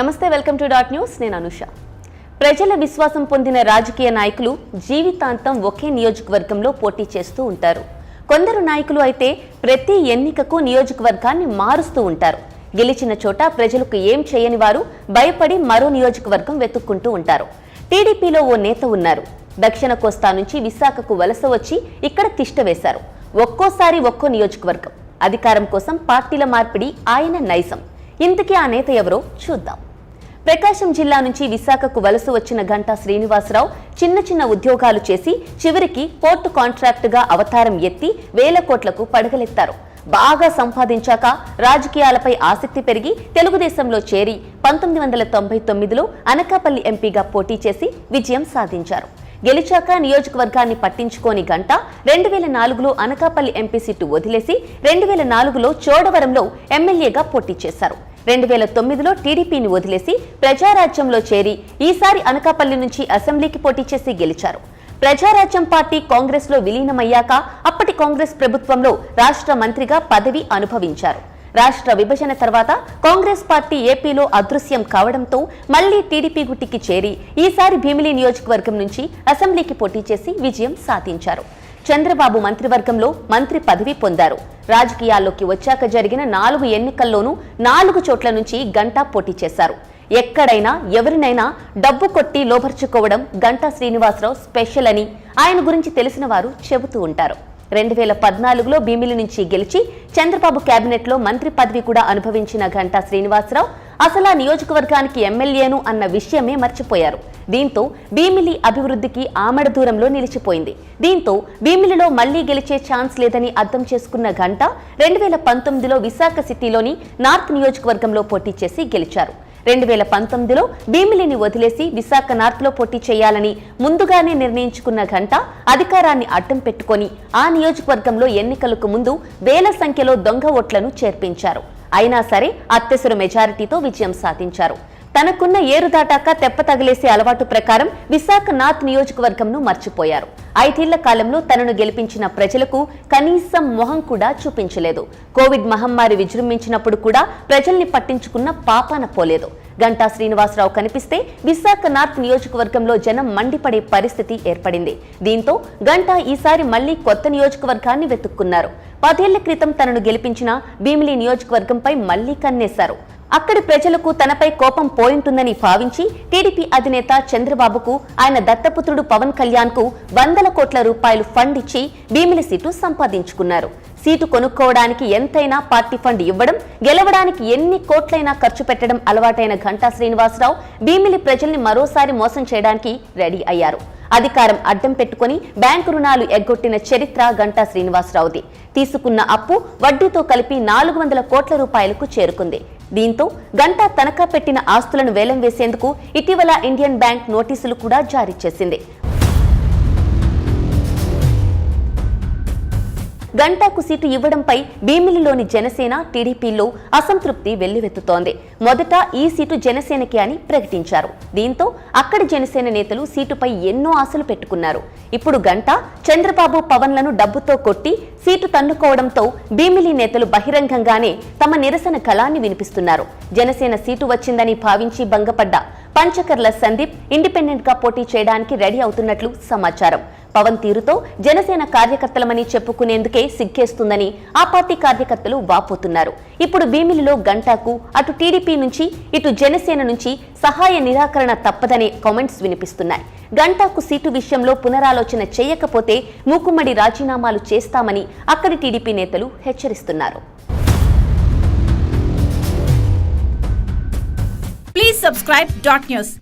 నమస్తే welcome to dot news. నేను అనుష. ప్రజల విశ్వాసం పొందిన రాజకీయ నాయకులు జీవితాంతం ఒకే నియోజకవర్గంలో పోటీ చేస్తూ ఉంటారు. కొందరు నాయకులు అయితే ప్రతి ఎన్నికకు నియోజకవర్గాన్ని మారుస్తూ ఉంటారు. గెలిచిన చోట ప్రజలకు ఏం చేయని వారు భయపడి మరో నియోజకవర్గం వెతుక్కుంటూ ఉంటారు. టీడీపీలో ఓ నేత ఉన్నారు. దక్షిణ కోస్తా నుంచి విశాఖకు వలస వచ్చి ఇక్కడ తిష్ట వేశారు. ఒక్కోసారి ఒక్కో నియోజకవర్గం. అధికారం కోసం పార్టీల మార్పిడి ఆయన నైజం. ఇంతకీ ఆ నేత ఎవరో చూద్దాం. ప్రకాశం జిల్లా నుంచి విశాఖకు వలస వచ్చిన గంటా శ్రీనివాసరావు చిన్న చిన్న ఉద్యోగాలు చేసి చివరికి పోర్టు కాంట్రాక్టుగా అవతారం ఎత్తి వేల కోట్లకు పడగలెత్తారు. బాగా సంపాదించాక రాజకీయాలపై ఆసక్తి పెరిగి తెలుగుదేశంలో చేరి పంతొమ్మిది వందల తొంభై తొమ్మిదిలో అనకాపల్లి ఎంపీగా పోటీ చేసి విజయం సాధించారు. గెలిచాక నియోజకవర్గాన్ని పట్టించుకోని గంట రెండు వేల నాలుగులో అనకాపల్లి ఎంపీ సీటు వదిలేసి రెండు వేల నాలుగులో చోడవరంలో ఎమ్మెల్యేగా పోటీ చేశారు. రెండు వేల తొమ్మిదిలో టీడీపీని వదిలేసి ప్రజారాజ్యంలో చేరి ఈసారి అనకాపల్లి నుంచి అసెంబ్లీకి పోటీ చేసి గెలిచారు. ప్రజారాజ్యం పార్టీ కాంగ్రెస్లో విలీనమయ్యాక అప్పటి కాంగ్రెస్ ప్రభుత్వంలో రాష్ట్ర మంత్రిగా పదవి అనుభవించారు. రాష్ట్ర విభజన తర్వాత కాంగ్రెస్ పార్టీ ఏపీలో అదృశ్యం కావడంతో మళ్ళీ టీడీపీ గుట్టికి చేరి ఈసారి భీమిలి నియోజకవర్గం నుంచి అసెంబ్లీకి పోటీ చేసి విజయం సాధించారు. చంద్రబాబు మంత్రివర్గంలో మంత్రి పదవి పొందారు. రాజకీయాల్లోకి వచ్చాక జరిగిన నాలుగు ఎన్నికల్లోనూ నాలుగు చోట్ల నుంచి గంటా పోటీ చేశారు. ఎక్కడైనా ఎవరినైనా డబ్బు కొట్టి లోబర్చుకోవడం గంటా శ్రీనివాసరావు స్పెషల్ అని ఆయన గురించి తెలిసిన వారు చెబుతూ ఉంటారు. రెండు వేల పద్నాలుగులో భీమిలి నుంచి గెలిచి చంద్రబాబు కేబినెట్లో మంత్రి పదవి కూడా అనుభవించిన గంటా శ్రీనివాసరావు అసలు ఆ నియోజకవర్గానికి ఎమ్మెల్యేను అన్న విషయమే మర్చిపోయారు. దీంతో భీమిలి అభివృద్ధికి ఆమడ దూరంలో నిలిచిపోయింది. దీంతో భీమిలిలో మళ్ళీ గెలిచే ఛాన్స్ లేదని అర్థం చేసుకున్న గంట రెండు వేల పంతొమ్మిదిలో విశాఖ సిటీలోని నార్త్ నియోజకవర్గంలో పోటీ చేసి గెలిచారు. రెండు వేల పంతొమ్మిదిలో భీమిలిని వదిలేసి విశాఖ నార్త్లో పోటీ చేయాలని ముందుగానే నిర్ణయించుకున్న గంట అధికారాన్ని అడ్డం పెట్టుకొని ఆ నియోజకవర్గంలో ఎన్నికలకు ముందు వేల సంఖ్యలో దొంగ ఓట్లను చేర్పించారు. అయినా సరే అత్యవసర మెజారిటీతో విజయం సాధించారు. తనకున్న ఏరు దాటాక తెప్ప తగిలేసే అలవాటు ప్రకారం విశాఖ నార్త్ నియోజకవర్గంను మర్చిపోయారు. ఐదేళ్ళ కాలంలో తనను గెలిపించిన ప్రజలకు కనీసం మొహం కూడా చూపించలేదు. కోవిడ్ మహమ్మారి విజృంభించినప్పుడు కూడా ప్రజల్ని పట్టించుకున్న పాపాన పోలేదు. గంటా శ్రీనివాసరావు కనిపిస్తే విశాఖ నార్త్ నియోజకవర్గంలో జనం మండిపడే పరిస్థితి ఏర్పడింది. దీంతో గంటా ఈసారి మళ్ళీ కొత్త నియోజకవర్గాన్ని వెతుక్కున్నారు. పదేళ్ళ క్రితం తనను గెలిపించిన భీమిలి నియోజకవర్గంపై మళ్ళీ కన్నేశారు. అక్కడి ప్రజలకు తనపై కోపం పోయింటుందని భావించి టీడీపీ అధినేత చంద్రబాబుకు ఆయన దత్తపుత్రుడు పవన్ కళ్యాణ్కు వందల కోట్ల రూపాయలు ఫండ్ ఇచ్చి భీమిలి సీటు సంపాదించుకున్నారు. సీటు కొనుక్కోవడానికి ఎంతైనా పార్టీ ఫండ్ ఇవ్వడం గెలవడానికి ఎన్ని కోట్లైనా ఖర్చు పెట్టడం అలవాటైన ఘంటా శ్రీనివాసరావు భీమిలి ప్రజల్ని మరోసారి మోసం చేయడానికి రెడీ అయ్యారు. అధికారం అడ్డం పెట్టుకుని బ్యాంకు రుణాలు ఎగ్గొట్టిన చరిత్ర గంటా శ్రీనివాసరావుది. తీసుకున్న అప్పు వడ్డీతో కలిపి నాలుగు వందల కోట్ల రూపాయలకు చేరుకుంది. దీంతో గంటా తనఖా పెట్టిన ఆస్తులను వేలం వేసేందుకు ఇటీవల ఇండియన్ బ్యాంక్ నోటీసులు కూడా జారీ చేసింది. గంటాకు సీటు ఇవ్వడంపై భీమిలిలోని జనసేన టీడీపీలో అసంతృప్తి వెల్లువెత్తుతోంది. మొదట ఈ సీటు జనసేనకి అని ప్రకటించారు. దీంతో అక్కడి జనసేన నేతలు సీటుపై ఎన్నో ఆశలు పెట్టుకున్నారు. ఇప్పుడు గంట చంద్రబాబు పవన్లను డబ్బుతో కొట్టి సీటు తన్నుకోవడంతో భీమిలి నేతలు బహిరంగంగానే తమ నిరసన కళాన్ని వినిపిస్తున్నారు. జనసేన సీటు వచ్చిందని భావించి భంగపడ్డ పంచకర్ల సందీప్ ఇండిపెండెంట్గా పోటీ చేయడానికి రెడీ అవుతున్నట్లు సమాచారం. పవన్ తీరుతో జనసేన కార్యకర్తలమని చెప్పుకునేందుకే సిగ్గేస్తుందని ఆ పార్టీ కార్యకర్తలు వాపోతున్నారు. ఇప్పుడు భీమిలిలో గంటాకు అటు టీడీపీ నుంచి ఇటు జనసేన నుంచి సహాయ నిరాకరణ తప్పదనే కామెంట్స్ వినిపిస్తున్నాయి. గంటాకు సీటు విషయంలో పునరాలోచన చేయకపోతే మూకుమ్మడి రాజీనామాలు చేస్తామని అక్కడి టీడీపీ నేతలు హెచ్చరిస్తున్నారు. Subscribe dot news